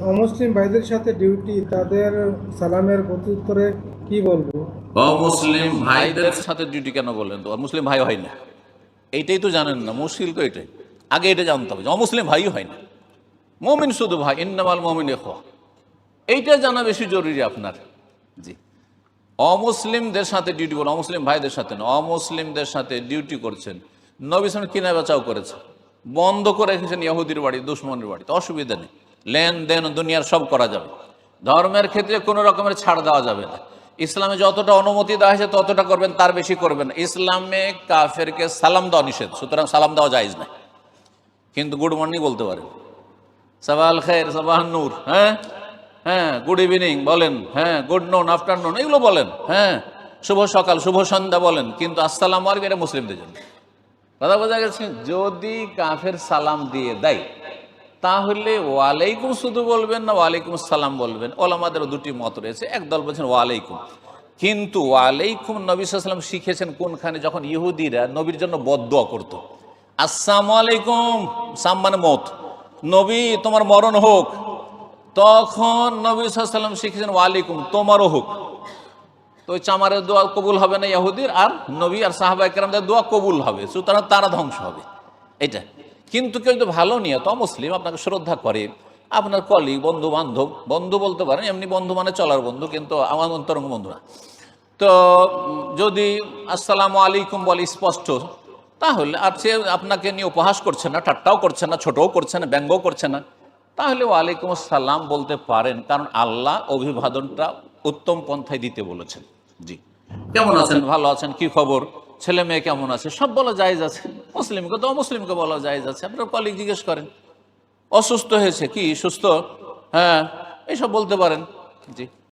অমুসলিম ভাইদের সাথে ডিউটি তাদের সালামের প্রত্যুত্তরে কি বলব? অমুসলিম ভাইদের সাথে ডিউটি কেন বলেন তো? মুসলিম ভাই হয় না। এইটাই তো জানেন না মুশকিল তো এটাই। আগে এটা জানতে হবে যে অমুসলিম ভাইও হয় না। মমিন শুধু ভাই ইন্নামাল মমিন এখোয়া এইটা জানা বেশি জরুরি আপনার। জি। অমুসলিমদের সাথে ডিউটি বলো অমুসলিম ভাইদের সাথে না অমুসলিমদের সাথে ডিউটি করছেন। নবী সালাম কিনা বেচাও করেছে বন্ধ করে রেখেছেন ইহুদির বাড়ি দুশ্মনের বাড়িতে অসুবিধা নেই। লেনদেন দুনিয়ার সব করা যাবে। ধর্মের ক্ষেত্রে কোনো রকমের ছাড় দেওয়া যাবে না। ইসলামে যতটা অনুমতি দেওয়া হয়েছে, ততটা করবেন, তার বেশি করবেন। ইসলামে কাফেরকে সালাম দেওয়া নিষেধ, সুতরাং সালাম দেওয়া যায়জ না। কিন্তু গুড মর্নিং বলতে পারেন। সবাল খের সবাহ নূর হ্যাঁ? হ্যাঁ গুড ইভিনিং বলেন হ্যাঁ গুড নুন, আফটারনুন, এগুলো বলেন হ্যাঁ? শুভ সকাল, শুভ সন্ধ্যা বলেন, কিন্তু আসসালাম আলাইকুম, এটা মুসলিমদের জন্য। কথা বোঝা গেছে? যদি কাফের সালাম দিয়ে দেয় তাহলে ওয়ালাইকুম শুধু বলবেন না ওয়ালাইকুম সালাম বলবেন? ওলামাদের দুটি মত রয়েছে। একদল বলছেন ওয়ালাইকুম। কিন্তু ওয়ালাইকুম নবী সাল্লাম শিখেছেন কোনখানে? যখন ইহুদিরা নবীর জন্য বদুয়া করতো। আসসালামু আলাইকুম। সাম মানে মত। নবী, তোমার মরণ হোক। তখন নবী সাল্লাম শিখেছেন ওয়ালাইকুম, তোমারও হোক। তো ওই চামারের দোয়া কবুল হবে না ইহুদির, আর নবী আর সাহাবা একরামদের দোয়া কবুল হবে। সুতরাং তারা ধ্বংস হবে। এটা। কিন্তু কেউ যদি ভালো নিয়ে তো মুসলিম আপনাকে শ্রদ্ধা করে, আপনার কলিগ বন্ধু বান্ধব বন্ধু বলতে পারেন, এমনি বন্ধু মানে চলার বন্ধু, কিন্তু আমার অন্তরঙ্গ বন্ধু না। তো যদি আসসালামু আলাইকুম বলে স্পষ্ট, তাহলে আর সে আপনাকে নিয়ে উপহাস করছে না, ঠাট্টাও করছে না, ছোটও করছে না, ব্যঙ্গও করছে না, তাহলে ওয়ালাইকুম আসসালাম বলতে পারেন, কারণ আল্লাহ অভিবাদনটা উত্তম পন্থায় দিতে বলেছেন। জি। কেমন আছেন? ভালো আছেন? কি খবর? ছেলে মেয়ে কেমন আছে? সব বলা জায়েজ আছে। মুসলিমকে তো অমুসলিমকে বলা যায় যাচ্ছে আপনার কলিগ জিজ্ঞেস করেন, অসুস্থ হয়েছে কি? সুস্থ? হ্যাঁ এইসব বলতে পারেন। জি।